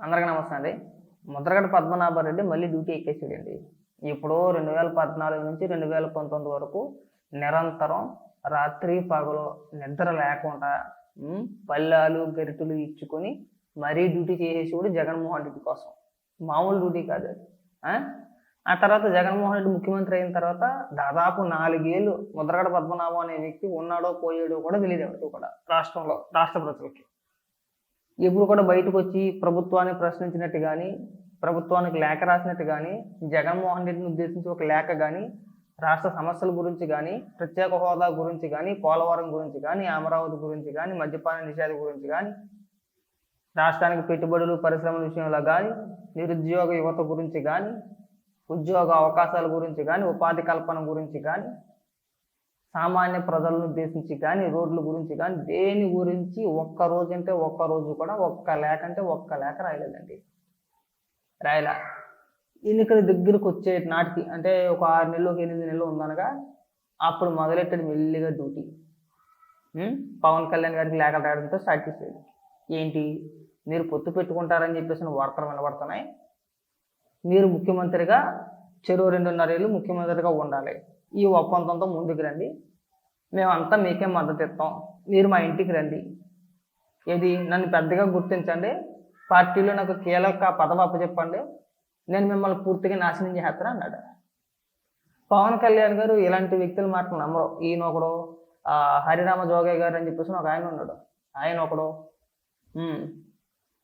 అందరికీ నమస్తే అండి. ముద్రగడ పద్మనాభరెడ్డి మళ్ళీ డ్యూటీ ఎక్కేసాడండి. ఇప్పుడు రెండు వేల పద్నాలుగు నుంచి రెండు వేల పంతొమ్మిది వరకు నిరంతరం రాత్రి పగలు నిద్ర లేకుండా పల్లాలు పళ్ళాలు ఇచ్చుకొని మరీ డ్యూటీ చేసేసేవాడు జగన్మోహన్ రెడ్డి కోసం. మామూలు డ్యూటీ కాదు అది. ఆ? ఆ తర్వాత జగన్మోహన్ రెడ్డి ముఖ్యమంత్రి అయిన తర్వాత దాదాపు నాలుగేళ్ళు ముద్రగడ పద్మనాభం అనే వ్యక్తి ఉన్నాడో పోయాడో కూడా తెలియదు ఎవరికి కూడా రాష్ట్రంలో రాష్ట్ర ప్రజలకి. ఎప్పుడు కూడా బయటకు వచ్చి ప్రభుత్వాన్ని ప్రశ్నించినట్టు కానీ ప్రభుత్వానికి లేఖ రాసినట్టు కానీ జగన్మోహన్ రెడ్డిని ఉద్దేశించి ఒక లేఖ కానీ రాష్ట్ర సమస్యల గురించి కానీ ప్రత్యేక హోదా గురించి కానీ పోలవరం గురించి కానీ అమరావతి గురించి కానీ మద్యపాన నిషేధం గురించి కానీ రాష్ట్రానికి పెట్టుబడులు పరిశ్రమల విషయంలో కానీ నిరుద్యోగ యువత గురించి కానీ ఉద్యోగ అవకాశాల గురించి కానీ ఉపాధి కల్పన గురించి కానీ సామాన్య ప్రజలను ఉద్దేశించి కానీ రోడ్ల గురించి కానీ దేని గురించి ఒక్క రోజు అంటే ఒక్క రోజు కూడా ఒక్క లేఖ అంటే ఒక్క లేఖ రాయలేదండి. రాయలా. ఎన్నికల దగ్గరకు వచ్చే నాటికి అంటే ఒక ఆరు నెలలకు ఎనిమిది నెలలు ఉందనగా అప్పుడు మొదలెట్టాడు మెల్లిగా డ్యూటీ. పవన్ కళ్యాణ్ గారికి లేఖలు రాయడంతో స్టార్ట్ చేసేది. ఏంటి? మీరు పొత్తు పెట్టుకుంటారని చెప్పేసి వార్తలు వినబడుతున్నాయి. మీరు ముఖ్యమంత్రిగా చెరువు రెండున్నర ఏళ్ళు ముఖ్యమంత్రిగా ఉండాలి. ఈ ఒప్పందంతో ముందుకు రండి. మేమంతా మీకే మద్దతు ఇస్తాం. మీరు మా ఇంటికి రండి. ఇది నన్ను పెద్దగా గుర్తించండి. పార్టీలో నాకు కీలక పదవి అప్పచెప్పండి. నేను మిమ్మల్ని పూర్తిగా నాశనం చేస్తాను అన్నాడు. పవన్ కళ్యాణ్ గారు ఇలాంటి వ్యక్తులు మాటలు నమ్మరు. ఈయన ఒకడు హరిరామ జోగయ్య గారు అని చెప్పేసి ఒక ఆయన ఉన్నాడు. ఆయన ఒకడు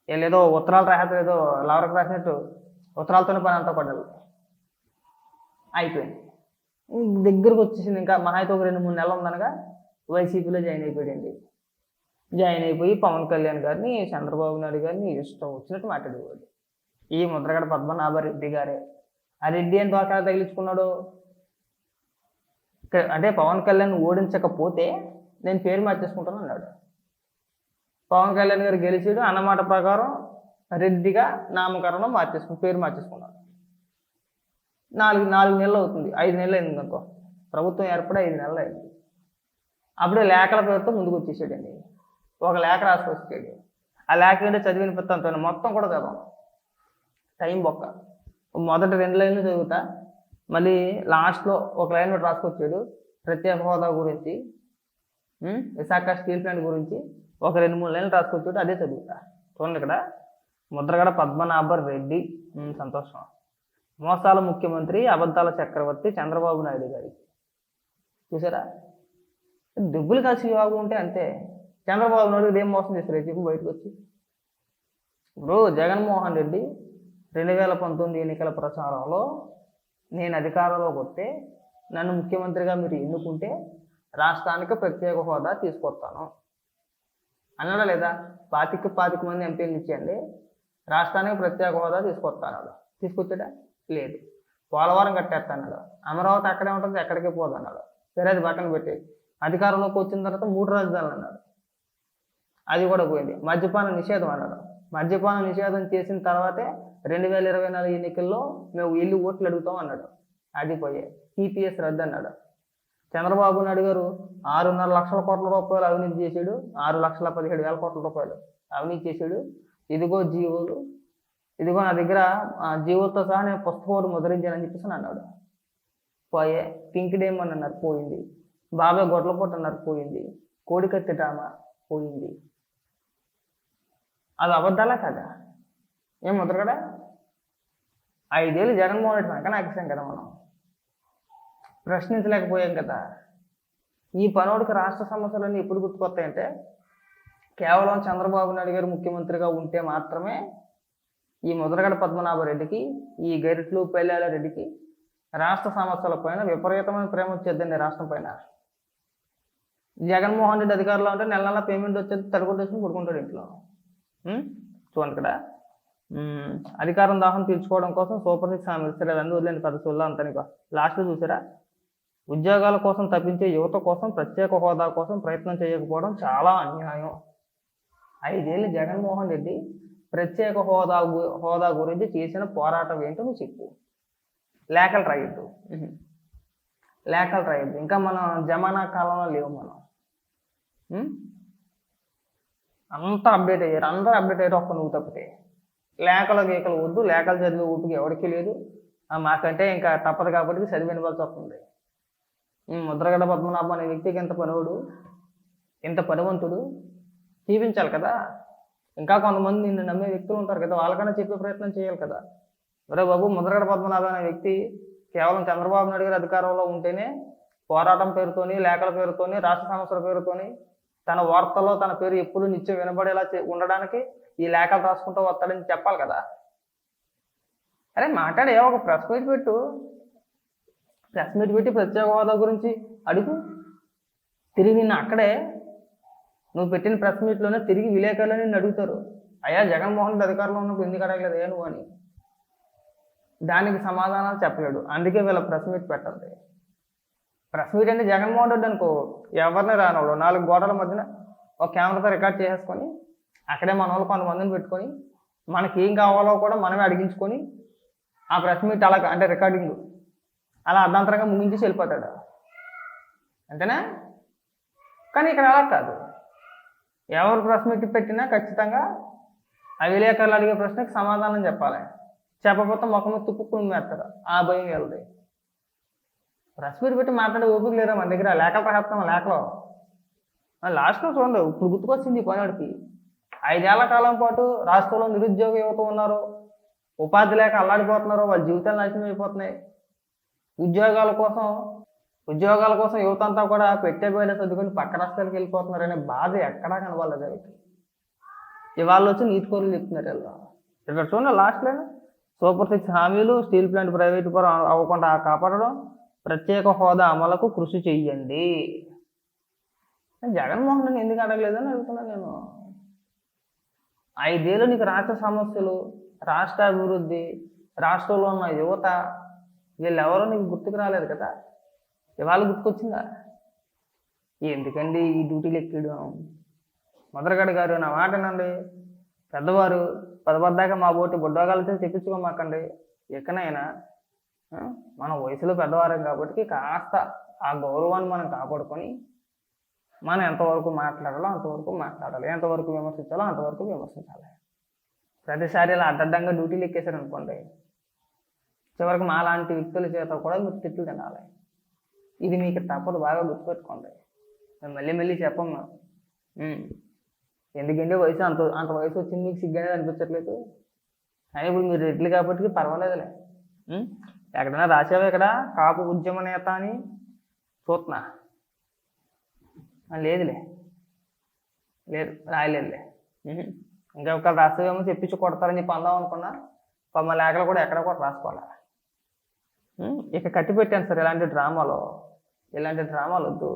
ఏదో ఉత్తరాలు రాసేది ఏదో లవరకు రాసినట్టు ఉత్తరాలతోనే పని అంతా పడ్డది. అయిపోయింది. దగ్గరకు వచ్చేసింది ఇంకా మహా అయితే ఒక రెండు మూడు నెలలు ఉందనగా వైసీపీలో జాయిన్ అయిపోయాడండి. జాయిన్ అయిపోయి పవన్ కళ్యాణ్ గారిని చంద్రబాబు నాయుడు గారిని ఇష్టం వచ్చినట్టు మాట్లాడేవాడు. ఈ ముద్రగడ పద్మనాభరెడ్డి గారే. ఆ రెడ్డి అని దోకా తగిలించుకున్నాడు? అంటే పవన్ కళ్యాణ్ ఓడించకపోతే నేను పేరు మార్చేసుకుంటాను అన్నాడు. పవన్ కళ్యాణ్ గారు గెలిచాడు అన్నమాట ప్రకారం రెడ్డిగా నామకరణం మార్చేసుకుని పేరు మార్చేసుకున్నాడు. నాలుగు నాలుగు నెలలు అవుతుంది. ఐదు నెలలు అయింది అనుకో. ప్రభుత్వం ఏర్పడి ఐదు నెలలు అయింది. అప్పుడే లేఖల పేరుతో ముందుకు వచ్చేసాడండి. ఒక లేఖ రాసుకొచ్చాడు ఆ లేఖ ఏంటో చదివిన పెత్తంతో మొత్తం కూడా చదవం. టైం బొక్క. మొదటి రెండు లైన్లు చదువుతా. మళ్ళీ లాస్ట్లో ఒక లైన్ ఒకటి రాసుకొచ్చాడు ప్రత్యేక హోదా గురించి విశాఖ స్టీల్ ప్లాంట్ గురించి ఒక రెండు మూడు లైన్లు రాసుకొచ్చాడు అదే చదువుతా. చూడండి ఇక్కడ. ముద్రగడ పద్మనాభర్ రెడ్డి. సంతోషం. మోసాల ముఖ్యమంత్రి అబద్ధాల చక్రవర్తి చంద్రబాబు నాయుడు గారికి చూసారా? డబ్బులు కలిసి బాగుంటే ఉంటే అంతే. చంద్రబాబు నాయుడు ఏం మోసం చేస్తారు చెప్పు బయటకు వచ్చి. ఇప్పుడు జగన్మోహన్ రెడ్డి రెండు వేల పంతొమ్మిది ఎన్నికల ప్రచారంలో నేను అధికారంలోకి వస్తే నన్ను ముఖ్యమంత్రిగా మీరు ఎన్నుకుంటే రాష్ట్రానికి ప్రత్యేక హోదా తీసుకొస్తాను. అన్నాడా లేదా? పాతిక పాతిక మంది ఎంపీలు ఇచ్చేయండి. రాష్ట్రానికి ప్రత్యేక హోదా తీసుకొస్తాను. తీసుకొచ్చాడా? లేదు. పోలవరం కట్టేస్తాడు అమరావతి అక్కడే ఉంటుంది ఎక్కడికి పోదు అన్నాడు సరే అది పక్కన పెట్టి అధికారంలోకి వచ్చిన తర్వాత మూడు రాజధానులు అన్నాడు. అది కూడా పోయింది. మద్యపాన నిషేధం అన్నాడు. మద్యపాన నిషేధం చేసిన తర్వాతే రెండు వేల ఇరవై నాలుగు ఎన్నికల్లో మేము వెళ్ళి ఓట్లు అడుగుతాం అన్నాడు. అది పోయే. టీపీఎస్ రద్దు అన్నాడు. చంద్రబాబు నాయుడు గారు ఆరున్నర లక్షల కోట్ల రూపాయలు అవినీతి చేశాడు. ఆరు లక్షల పదిహేడు వేల కోట్ల రూపాయలు అవినీతి చేశాడు. ఇదిగో జీవోలు ఇదిగో నా దగ్గర ఆ, సహా నేను పుస్తకం ముద్రించానని చెప్పేసి అన్నాడు. పోయే పింక్ డేమ్ అని అన్నారు పోయింది. బాబాయ్ గొడ్లపొట్టు అన్నారు పోయింది. కోడికత్తి డ్రామా పోయింది. అది అబద్ధాలా కదా? ఏం ముద్ర కదా? ఐదేళ్ళు జగన్మోహన్ రెడ్డి వెనక నాకేసాం కదా మనం. ప్రశ్నించలేకపోయాం కదా. ఈ పనోడికి రాష్ట్ర సమస్యలన్నీ ఎప్పుడు గుర్తుకొస్తాయంటే కేవలం చంద్రబాబు నాయుడు గారు ముఖ్యమంత్రిగా ఉంటే మాత్రమే ఈ ముద్రగడ పద్మనాభరెడ్డికి ఈ గైరట్లు పెళ్ళాల రెడ్డికి రాష్ట్ర సమస్యల పైన విపరీతమైన ప్రేమ వచ్చేద్దండి రాష్ట్రం పైన. జగన్మోహన్ రెడ్డి అధికారంలో ఉంటే నెల నెల పేమెంట్ వచ్చేది తడుకుంటూ వచ్చి పడుకుంటాడు ఇంట్లో. చూడండి ఇక్కడ. అధికారం దాహం తీర్చుకోవడం కోసం సూపర్ సిక్స్ హామీ ఇస్తారు అన్నీ వదిలేండి పెద్ద అంతా లాస్ట్లో చూసారా? ఉద్యోగాల కోసం తప్పించే యువత కోసం ప్రత్యేక హోదా కోసం ప్రయత్నం చేయకపోవడం చాలా అన్యాయం. ఐదేళ్ళు జగన్మోహన్ రెడ్డి ప్రత్యేక హోదా హోదా గురించి చేసిన పోరాటం ఏంటో నువ్వు చెప్పు. లేఖలు రాయొద్దు. ఉహు. లేఖలు రాయొద్దు. ఇంకా మనం జమానా కాలంలో లేవు మనం? అంతా అప్డేట్ అయ్యారు. అందరూ అప్డేట్ అయ్యారు ఒక్క నువ్వు తప్పితే. లేఖలు గీకలు వద్దు. లేఖలు చదివే ఊపికి ఎవరికి లేదు. మాకంటే ఇంకా తప్పదు కాబట్టి చదివి వినవలసి వస్తుంది ముద్రగడ పద్మనాభం అనే వ్యక్తికి ఇంత పనివాడు ఇంత పనివంతుడు జీవించాలి కదా. ఇంకా కొంతమంది నిన్ను నమ్మే వ్యక్తులు ఉంటారు కదా వాళ్ళకన్నా చెప్పే ప్రయత్నం చేయాలి కదా. ఒరే బాబు ముద్రగడ పద్మనాభ అనే వ్యక్తి కేవలం చంద్రబాబు నాయుడు గారి అధికారంలో ఉంటేనే పోరాటం పేరుతోని లేఖల పేరుతోని రాష్ట్ర సమస్యల పేరుతోని తన వార్తల్లో తన పేరు ఎప్పుడు నిత్యం వినబడేలా ఉండడానికి ఈ లేఖలు రాసుకుంటూ వస్తాడని చెప్పాలి కదా. అరే మాట్లాడే ఒక ప్రెస్ మీట్ పెట్టు. ప్రెస్ మీట్ పెట్టి ప్రత్యేక హోదా గురించి అడుగు. తిరిగి నిన్న అక్కడే నువ్వు పెట్టిన ప్రెస్ మీట్లోనే తిరిగి విలేకరులు నిన్ను అడుగుతారు. అయ్యా జగన్మోహన్ రెడ్డి అధికారంలో ఉన్నప్పుడు ఎందుకు అడగలేదు? నువ్వు అని. దానికి సమాధానాలు చెప్పలేడు. అందుకే వీళ్ళ ప్రెస్ మీట్ పెట్టండి. ప్రెస్ మీట్ అంటే జగన్మోహన్ రెడ్డి అనుకో ఎవరిని రానోడు? నాలుగు గోడల మధ్యన ఒక కెమెరాతో రికార్డ్ చేసేసుకొని అక్కడే మన వాళ్ళు కొంతమందిని పెట్టుకొని మనకి ఏం కావాలో కూడా మనమే అడిగించుకొని ఆ ప్రెస్ మీట్ అలా అంటే రికార్డింగ్ అలా అర్ధాంతరంగా ముగించేసి వెళ్ళిపోతాడు. అంతేనా? కానీ ఇక్కడ అలా కాదు. ఎవరు ప్రెస్ పెట్టినా ఖచ్చితంగా ఆ విలేకరులు అడిగే ప్రశ్నకి సమాధానం చెప్పాలి. చెప్పకపోతే ముఖం తుప్పుకుని మేస్తారు ఆ భయం వెళ్ళదు. ప్రెస్ పెట్టి మాట్లాడే ఓపిక లేదా మన దగ్గర? లేఖలు రాస్తాం లేఖలో. లాస్ట్లో చూడండి ఇప్పుడు గుర్తుకొచ్చింది ఈ పనివాడికి ఐదేళ్ళ కాలం పాటు రాష్ట్రంలో నిరుద్యోగ యువత ఉన్నారు. ఉపాధి లేక అల్లాడిపోతున్నారు. వాళ్ళ జీవితాలు నాశనం అయిపోతున్నాయి. ఉద్యోగాల కోసం ఉద్యోగాల కోసం యువత అంతా కూడా పెట్టే పోయిన చదువుకొని పక్క రాష్ట్రాలకు వెళ్ళిపోతున్నారు అనే బాధ ఎక్కడా కనబడలేదు వీళ్ళకి ఇవాళ వచ్చి నీటి కోరులు చెప్తున్నారు వీళ్ళు. ఇక్కడ చూడండి లాస్ట్లో సూపర్ సిక్స్ హామీలు స్టీల్ ప్లాంట్ ప్రైవేట్ పరం అవ్వకుండా కాపాడడం ప్రత్యేక హోదా అమలుకు కృషి చెయ్యండి జగన్మోహన్ రెడ్డి ఎందుకు అడగలేదని అడుగుతున్నాను నేను. ఐదేళ్ళు నీకు రాష్ట్ర సమస్యలు రాష్ట్ర అభివృద్ధి రాష్ట్రంలో ఉన్న యువత వీళ్ళెవరో నీకు గుర్తుకు రాలేదు కదా. ఇవాళ గుర్తుకొచ్చిందా? ఎందుకండి ఈ డ్యూటీలు ఎక్కడం? మొదలగడ గారు నా మాట వినండి పెద్దవారు పదపద్దాక మా బోటి బుడ్డోగాలతో తెప్పించుకోమాకండి. ఎక్కనైనా మన వయసులో పెద్దవారం కాబట్టి కాస్త ఆ గౌరవాన్ని మనం కాపాడుకొని మనం ఎంతవరకు మాట్లాడాలో అంతవరకు మాట్లాడాలి. ఎంతవరకు విమర్శించాలో అంతవరకు విమర్శించాలి. ప్రతిసారి ఇలా అడ్డడ్డంగా డ్యూటీలు ఎక్కేశారు అనుకోండి చివరికి మాలాంటి వ్యక్తుల చేత కూడా మీరు తిట్లు తినాలి. ఇది మీకు తప్పదు బాగా గుర్తుపెట్టుకోండి. మేము మళ్ళీ మళ్ళీ చెప్పమ్మా ఎందుకంటే వయసు అంత అంత వయసు వచ్చింది మీకు సిగ్గనేది అనిపించట్లేదు. కానీ ఇప్పుడు మీరు రెడ్లు కాబట్టి పర్వాలేదులే. ఎక్కడైనా రాసావా ఇక్కడ? కాపు ఉద్యమ నేత అని? చూస్తున్నా. లేదులే. లేదు రాయలేదులే. ఇంకా ఒక రాసేవేమో చెప్పించి కొడతారని చెప్పి అందాం అనుకున్నా. మా లేఖలు కూడా ఎక్కడ కూడా రాసుకోవాలి. ఇక కట్టి పెట్టాను సార్ ఇలాంటి డ్రామాలో. ఇలాంటి డ్రామాలు వద్దు